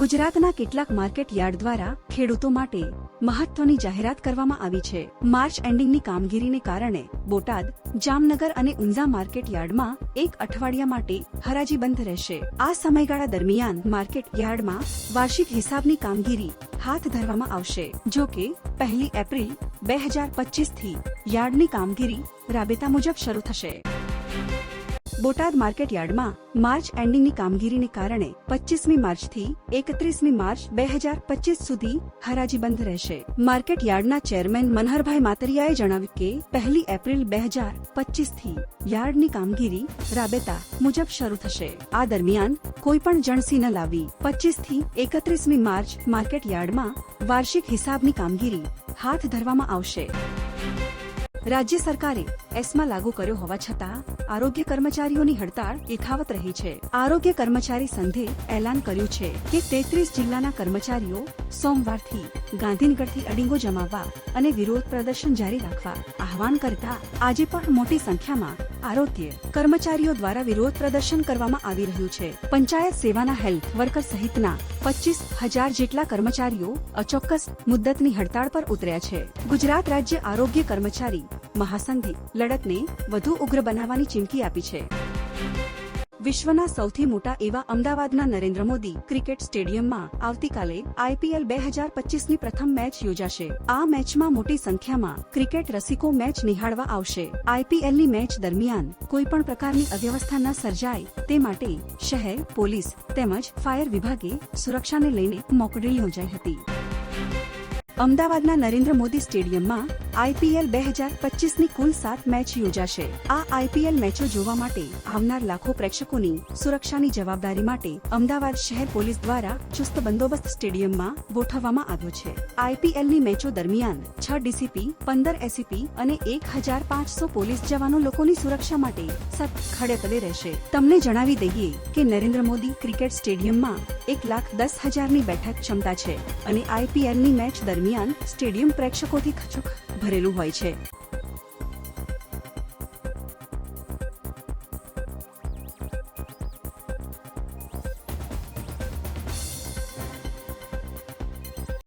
ગુજરાતના કેટલાક market yard દ્વારા ખેડૂતો માટે મહત્વની જાહેરાત કરવામાં આવી છે. માર્ચ એન્ડિંગની કામગીરીને કારણે બોટાદ, જામનગર અને ઊંઝા માર્કેટ યાર્ડમાં એક અઠવાડિયા માટે હરાજી બંધ રહેશે. આ સમયગાળા દરમિયાન માર્કેટ યાર્ડમાં વાર્ષિક હિસાબની કામગીરી હાથ ધરવામાં આવશે. જો કે, પહેલી એપ્રિલ બે હજાર પચીસથી યાર્ડની કામગીરી રાબેતા મુજબ શરૂ થશે. બોટાદ માર્કેટ યાર્ડમાં માર્ચ એન્ડિંગની કામગીરીને કારણે પચીસમી માર્ચથી એકત્રીસમી માર્ચ બે હજાર પચીસ સુધી હરાજી બંધ રહેશે. માર્કેટ યાર્ડના ચેરમેન મનહરભાઈ માતરિયાએ જણાવ્યું કે, પહેલી એપ્રિલ બે હજાર પચીસથી યાર્ડની કામગીરી રાબેતા મુજબ શરૂ થશે. આ દરમિયાન કોઈ પણ જણસી ન લાવી પચીસથી એકત્રીસમી માર્ચ માર્કેટ યાર્ડમાં વાર્ષિક હિસાબની કામગીરી હાથ ધરવામાં આવશે. રાજ્ય સરકારે એસમાં લાગુ કર્યો હોવા છતાં આરોગ્ય કર્મચારીઓની હડતાળ યથાવત રહી છે. આરોગ્ય કર્મચારી સંઘે એલાન કર્યું છે કે તેત્રીસ જિલ્લાના કર્મચારીઓ સોમવારથી ગાંધીનગરથી અડીંગો જમાવવા અને વિરોધ પ્રદર્શન જારી રાખવા આહવાન કરતા આજે પણ મોટી સંખ્યામાં આરોગ્ય, કર્મચારીઓ દ્વારા વિરોધ પ્રદર્શન કરવામાં આવી રહ્યું છે. પંચાયત સેવાના હેલ્થ વર્કર સહિતના પચીસ હજાર જેટલા કર્મચારીઓ અચોક્કસ મુદ્દતની હડતાળ પર ઉતર્યા છે. ગુજરાત રાજ્ય આરોગ્ય કર્મચારી મહાસંઘે લડતને વધુ ઉગ્ર બનાવવાની ચીમકી આપી છે. વિશ્વના સૌથી મોટા એવા અમદાવાદના નરેન્દ્ર મોદી ક્રિકેટ સ્ટેડિયમમાં આવતીકાલે આઈપીએલ બે હજાર પચીસની પ્રથમ મેચ યોજાશે. આ મેચમાં મોટી સંખ્યામાં ક્રિકેટ રસિકો મેચ નિહાળવા આવશે. આઈપીએલની મેચ દરમિયાન કોઈ પણ પ્રકારની અવ્યવસ્થા ન સર્જાય તે માટે શહેર, પોલીસ તેમજ ફાયર વિભાગે સુરક્ષાને લઈને મોકડ્રીલ યોજાઈ હતી. અમદાવાદના નરેન્દ્ર મોદી સ્ટેડિયમમાં આઈપીએલ બે હજાર પચીસની કુલ સાત મેચ યોજાશે. આ આઈપીએલ મેચો જોવા માટે આવનાર લાખો પ્રેક્ષકોની સુરક્ષાની જવાબદારી માટે અમદાવાદ શહેર પોલીસ દ્વારા ચુસ્ત બંદોબસ્ત સ્ટેડિયમમાં ગોઠવવામાં આવ્યો છે. આઈપીએલની મેચો દરમિયાન છ ડીસીપી, પંદર એસીપી અને એક હજાર પાંચસો પોલીસ જવાનો લોકોની સુરક્ષા માટે સતત ખડેપદે રહેશે. તમને જણાવી દઈએ કે નરેન્દ્ર મોદી ક્રિકેટ સ્ટેડિયમમાં એક લાખ દસ હજારની બેઠક ક્ષમતા છે અને આઈપીએલની મેચ દરમિયાન સ્ટેડિયમ પ્રેક્ષકોથી ખચોખ ભરેલું હોય છે.